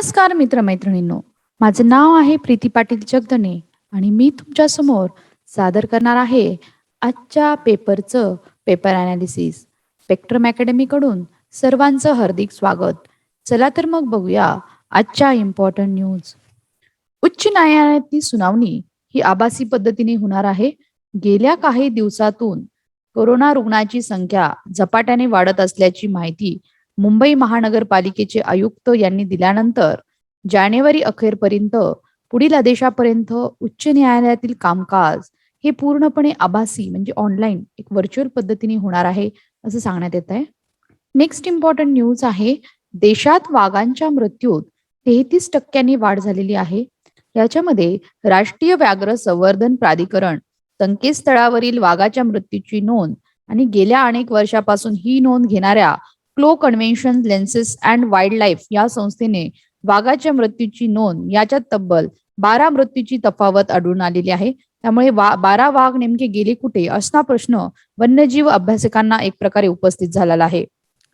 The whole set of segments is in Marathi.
नमस्कार मित्रमैत्रिणींनो. माझं नाव आहे प्रीती पाटील जगदने आणि मी तुमच्यासमोर सादर करणार आहे आजच्या पेपरचं पेपर अनालिसिस स्पेक्ट्रम अकॅडमीकडून सर्वांचं हार्दिक स्वागत. चला तर मग बघूया आजच्या इम्पॉर्टंट न्यूज उच्च न्यायालयातली सुनावणी ही आभासी पद्धतीने होणार आहे. गेल्या काही दिवसातून कोरोना रुग्णाची संख्या झपाट्याने वाढत असल्याची माहिती मुंबई महानगरपालिकेचे आयुक्त यांनी दिल्यानंतर जानेवारी अखेरपर्यंत पुढील आदेशापर्यंत उच्च न्यायालयातील कामकाज हे पूर्णपणे आभासी म्हणजे ऑनलाईन एक व्हर्च्युअल पद्धतीने होणार आहे असं सांगण्यात येत आहे. नेक्स्ट इम्पॉर्टंट न्यूज आहे देशात वाघांच्या मृत्यूत तेहतीस टक्क्यांनी वाढ झालेली आहे. याच्यामध्ये राष्ट्रीय व्याघ्र संवर्धन प्राधिकरण संकेतस्थळावरील वाघाच्या मृत्यूची नोंद आणि गेल्या अनेक वर्षापासून ही नोंद घेणाऱ्या claw conservation lenses and wildlife या संस्थेने वाघाच्या मृत्यूची नोंद याच्यात तब्बल बारा मृत्यूची तफावत आढळून आलेली आहे. त्यामुळे वा बारा वाघ नेमके गेले कुठे असा प्रश्न वन्यजीव अभ्यासकांना एक प्रकारे उपस्थित झालेला आहे.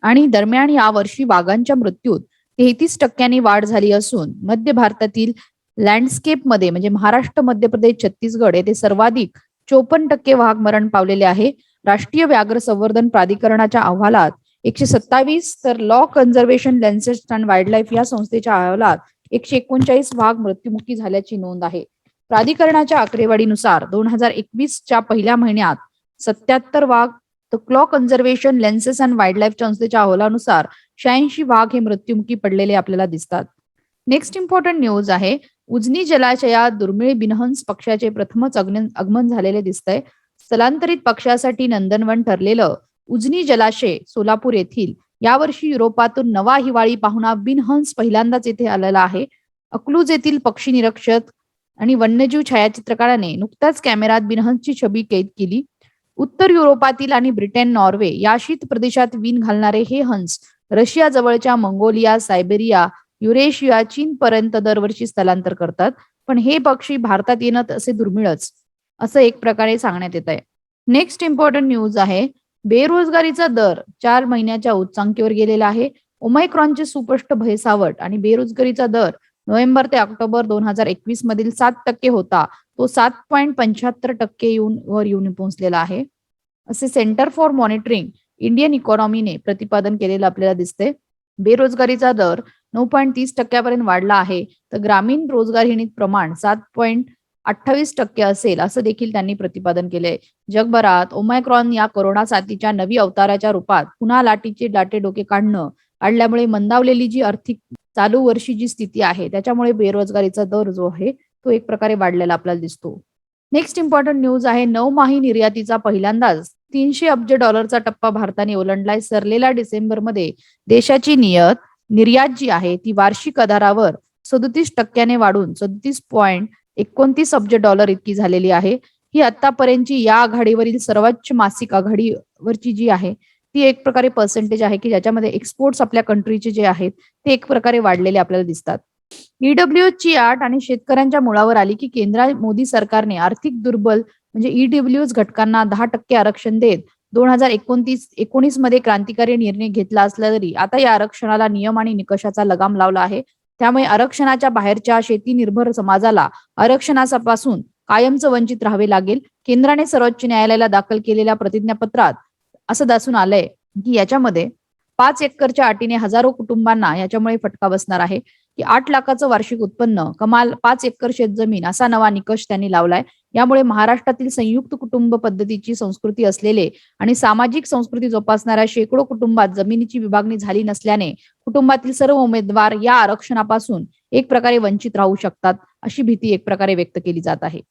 आणि दरम्यान या वर्षी वाघांच्या मृत्यूत तेहतीस टक्क्यांनी वाढ झाली असून मध्य भारतातील लँडस्केपमध्ये म्हणजे महाराष्ट्र मध्य प्रदेश छत्तीसगड येथे सर्वाधिक चोपन्न टक्के वाघ मरण पावलेले आहे. राष्ट्रीय व्याघ्र संवर्धन प्राधिकरणाच्या अहवालात एकशे सत्तावीस तर claw conservation lenses and wildlife या संस्थेच्या अहवालात एकशे एकोणचाळीस वाघ मृत्युमुखी झाल्याची नोंद आहे. प्राधिकरणाच्या आकडेवारीनुसार दोन हजार एकवीस च्या पहिल्या महिन्यात सत्याहत्तर वाघ तर claw conservation lenses and wildlife संस्थेच्या अहवालानुसार शहाऐंशी वाघ हे मृत्युमुखी पडलेले आपल्याला दिसतात. नेक्स्ट इम्पॉर्टंट न्यूज आहे. उजनी जलाशयात दुर्मिळ बिनहंस पक्षाचे प्रथमच अग्न आगमन झालेले दिसतंय. स्थलांतरित पक्षासाठी नंदनवन ठरलेलं उजनी जलाशय सोलापूर येथील यावर्षी युरोपातून नवा हिवाळी पाहुणा बिनहंस पहिल्यांदाच येथे आलेला आहे. अकलूज येथील पक्षी निरीक्षक आणि वन्यजीव छायाचित्रकाराने नुकताच कॅमेरात बिनहंसची छबी कैद केली. उत्तर युरोपातील आणि ब्रिटन नॉर्वे या शीत प्रदेशात विण घालणारे हे हंस रशिया जवळच्या मंगोलिया सायबेरिया युरेशिया चीन पर्यंत दरवर्षी स्थलांतर करतात. पण हे पक्षी भारतात येणं असे दुर्मिळच असं एक प्रकारे सांगण्यात येत आहे नेक्स्ट इम्पॉर्टंट न्यूज आहे. बेरोजगारीचा दर चार महिन्याच्या उच्चांकीवर गेलेला आहे. ओमायक्रॉनचे सुपष्ट भयसावट आणि बेरोजगारीचा दर नोव्हेंबर ते ऑक्टोबर दोन हजार एकवीस मधील सात टक्के होता. तो सात पॉईंट पंच्याहत्तर टक्के येऊन वर येऊन पोहोचलेला आहे. असे सेंटर फॉर मॉनिटरिंग इंडियन इकॉनॉमीने प्रतिपादन केलेलं आपल्याला दिसते बेरोजगारीचा दर नऊ पॉईंट तीस टक्क्यापर्यंत वाढला आहे. तर ग्रामीण रोजगारहीनित प्रमाण सात पॉईंट अठ्ठावीस टक्के असेल असं देखील त्यांनी प्रतिपादन केले जगभरात ओमायक्रॉन या कोरोना साथीच्या नवी अवताराच्या रूपात पुन्हा लाटीचे लाटे डोके काढणं काढल्यामुळे मंदावलेली जी आर्थिक चालू वर्षी जी स्थिती आहे त्याच्यामुळे बेरोजगारीचा दर जो आहे तो एक प्रकारे वाढलेला आपल्याला दिसतो. नेक्स्ट इम्पॉर्टंट न्यूज आहे नवमाही निर्यातीचा पहिल्यांदाच तीनशे अब्ज डॉलरचा टप्पा भारताने ओलांडलाय. सरलेल्या डिसेंबरमध्ये देशाची नियत निर्यात जी आहे ती वार्षिक आधारावर सदतीस टक्क्याने वाढून सदतीस पॉईंट एकोणतीस अब्ज डॉलर इतकी झालेली आहे. ही आतापर्यंतची या आघाडीवरील सर्वोच्च मासिक आघाडीवरची जी आहे ती एक प्रकारे पर्सेंटेज आहे की ज्याच्यामध्ये एक्सपोर्ट्स आपल्या कंट्रीचे जे आहेत ते एक प्रकारे वाढलेले आपल्याला दिसतात. ईडब्ल्यू ची आट आणि शेतकऱ्यांच्या मुळावर आली की केंद्र मोदी सरकारने आर्थिक दुर्बल म्हणजे ईडब्ल्यू घटकांना दहा टक्के आरक्षण देत दोन हजार एकोणतीस एकोणीसमध्ये क्रांतिकारी निर्णय घेतला असला तरी आता या आरक्षणाला नियम आणि निकषाचा लगाम लावला आहे. त्यामुळे आरक्षणाच्या बाहेरच्या शेती निर्भर समाजाला आरक्षणापासून कायमचं वंचित राहावे लागेल. केंद्राने सर्वोच्च न्यायालयाला दाखल केलेल्या प्रतिज्ञापत्रात असं दासून आलंय की याच्यामध्ये पाच एकरच्या अटीने हजारो कुटुंबांना याच्यामुळे फटका बसणार आहे. की आठ लाखाचं वार्षिक उत्पन्न कमाल पाच एकर शेतजमीन असा नवा निकष त्यांनी लावलाय. यामुळे महाराष्ट्रातील संयुक्त कुटुंब पद्धतीची संस्कृती असलेले आणि सामाजिक संस्कृती जोपासणाऱ्या शेकडो कुटुंबात जमिनीची विभागणी झाली नसल्याने कुटुंबातील सर्व उमेदवार या आरक्षणापासून एक प्रकारे वंचित राहू शकतात अशी भीती एक प्रकारे व्यक्त केली जात आहे.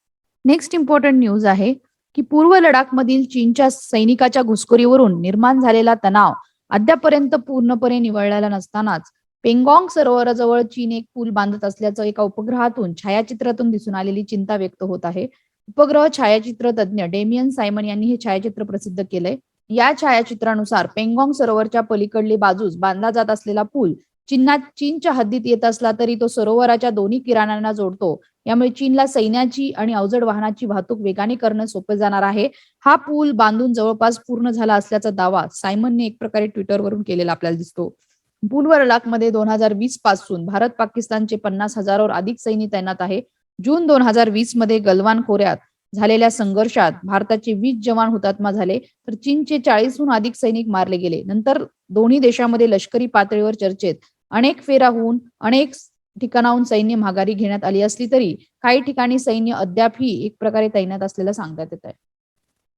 नेक्स्ट इम्पॉर्टंट न्यूज आहे की पूर्व लडाखमधील चीनच्या सैनिकाच्या घुसखोरीवरून निर्माण झालेला तणाव अद्यापर्यंत पूर्णपणे निवळलेला नसतानाच पेंगॉंग सरोवराजवळ चीन एक पूल बांधत असल्याचं एका उपग्रहातून छायाचित्रातून दिसून आलेली चिंता व्यक्त होत आहे. उपग्रह छायाचित्र तज्ज्ञ डेमियन सायमन यांनी हे छायाचित्र प्रसिद्ध केलंय. या छायाचित्रानुसार पेंगॉंग सरोवरच्या पलीकडली बाजूस बांधला जात असलेला पूल चीनात चीनच्या हद्दीत येत असला तरी तो सरोवराच्या दोन्ही किराणांना जोडतो. यामुळे चीनला सैन्याची आणि अवजड वाहनाची वाहतूक वेगाने करणं सोपे जाणार आहे. हा पूल बांधून जवळपास पूर्ण झाला असल्याचा दावा सायमनने एक प्रकारे ट्विटरवरून केलेला आपल्याला दिसतो. पूर्व लडाखमध्ये दोन हजार वीसपासून भारत पाकिस्तानचे पन्नास हजारावर अधिक सैनिक तैनात आहे. जून दोन हजार वीसमध्ये गलवान खोऱ्यात झालेल्या संघर्षात भारताचे वीस जवान हुतात्मा झाले तर चीनचे चाळीसहून अधिक सैनिक मारले गेले. नंतर दोन्ही देशामध्ये लष्करी पातळीवर चर्चेत अनेक फेरा होऊन अनेक ठिकाणाहून सैन्य माघारी घेण्यात आली असली तरी काही ठिकाणी सैन्य अद्यापही एक प्रकारे तैनात असलेलं सांगण्यात येत आहे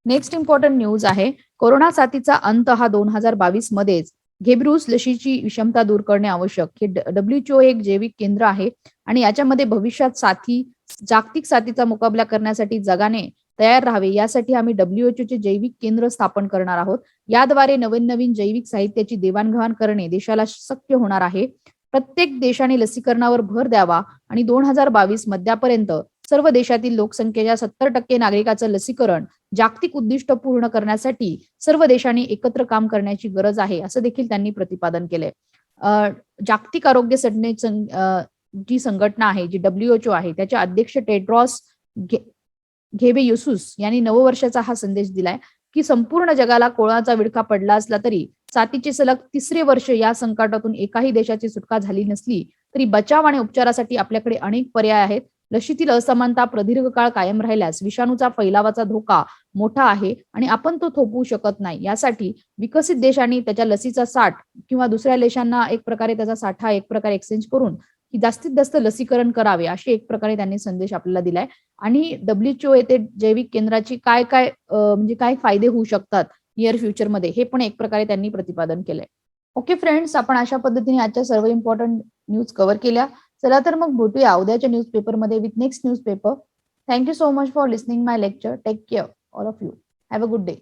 नेक्स्ट इम्पॉर्टंट न्यूज आहे. कोरोना साथीचा अंत हा दोन हजार बावीस मध्येच. घेब्रूस लशीची विषमता दूर करणे आवश्यक. हे डब्ल्यूएचओ एक जैविक केंद्र आहे आणि याच्यामध्ये भविष्यात साथी जागतिक साथीचा मुकाबला करण्यासाठी जगाने तयार राहावे यासाठी आम्ही डब्ल्यूएचओचे जैविक केंद्र स्थापन करणार आहोत. याद्वारे नवीन नवीन जैविक साहित्याची देवाणघेवाण करणे देशाला शक्य होणार आहे. प्रत्येक देशाने लसीकरणावर भर द्यावा आणि दोन हजार बावीस मध्यापर्यंत सर्व देशातील लोकसंख्येच्या सत्तर टक्के नागरिकाचं लसीकरण जागतिक उद्दिष्ट पूर्ण करण्यासाठी सर्व देशांनी एकत्र काम करण्याची गरज आहे असं देखील त्यांनी प्रतिपादन केलंय. अं, जागतिक आरोग्य संघटने अं, जी संघटना आहे जी डब्ल्यूएचओ आहे त्याच्या अध्यक्ष टेड्रॉस घेबे युसूस यांनी नववर्षाचा हा संदेश दिलाय की संपूर्ण जगाला कोरोनाचा विडका पडला असला तरी साथीचे सलग तिसरे वर्ष या संकटातून एकाही देशाची सुटका झाली नसली तरी बचाव आणि उपचारासाठी आपल्याकडे अनेक पर्याय आहेत. लशीतील असमानता प्रदीर्घ काळ कायम राहिल्यास विषाणूचा फैलावाचा धोका मोठा आहे आणि आपण तो थोपवू शकत नाही. यासाठी विकसित देशांनी त्याच्या लसीचा साठ किंवा दुसऱ्या देशांना एक प्रकारे त्याचा साठा एक प्रकारे एक्सचेंज करून की जास्तीत जास्त लसीकरण करावे असे एक प्रकारे त्यांनी संदेश आपल्याला दिलाय. आणि डब्ल्यूचओ येथे जैविक केंद्राची काय काय म्हणजे काय फायदे होऊ शकतात नियर फ्युचरमध्ये हे पण एक प्रकारे त्यांनी प्रतिपादन केलंय. ओके फ्रेंड्स आपण अशा पद्धतीने आजच्या सर्व इम्पॉर्टंट न्यूज कव्हर केल्या. चला तर मग भेटूया उद्याच्या न्यूजपेपरमध्ये with next newspaper thank you so much for listening my lecture take care all of you have a good day